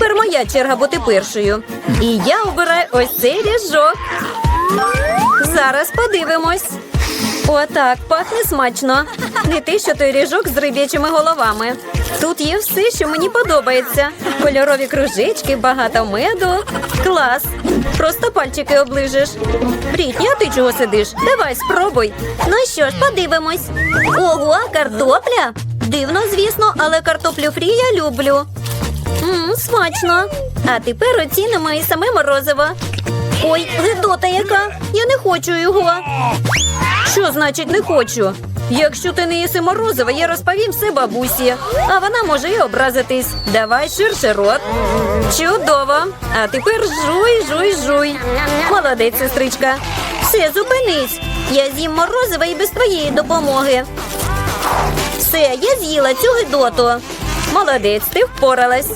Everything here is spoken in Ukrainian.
Тепер моя черга бути першою. І я обираю ось цей ріжок. Зараз подивимось. Отак, пахне смачно. Не те, що той ріжок з риб'ячими головами. Тут є все, що мені подобається. Кольорові кружечки, багато меду. Клас. Просто пальчики оближеш. Брітні, а ти чого сидиш? Давай, спробуй. Ну що ж, подивимось. Ого, картопля. Дивно, звісно, але картоплю фрі я люблю. Мм, смачно. А тепер оцінимо і саме морозиво. Ой, гидота яка. Я не хочу його. Що значить не хочу? Якщо ти не їси морозиво, я розповім все бабусі, а вона може і образитись. Давай ширше рот. Чудово. А тепер жуй, жуй, жуй. Молодець, сестричка. Все, зупинись. Я з'їм морозиво і без твоєї допомоги. Все, я з'їла цю гидоту. Молодець, ти впоралась.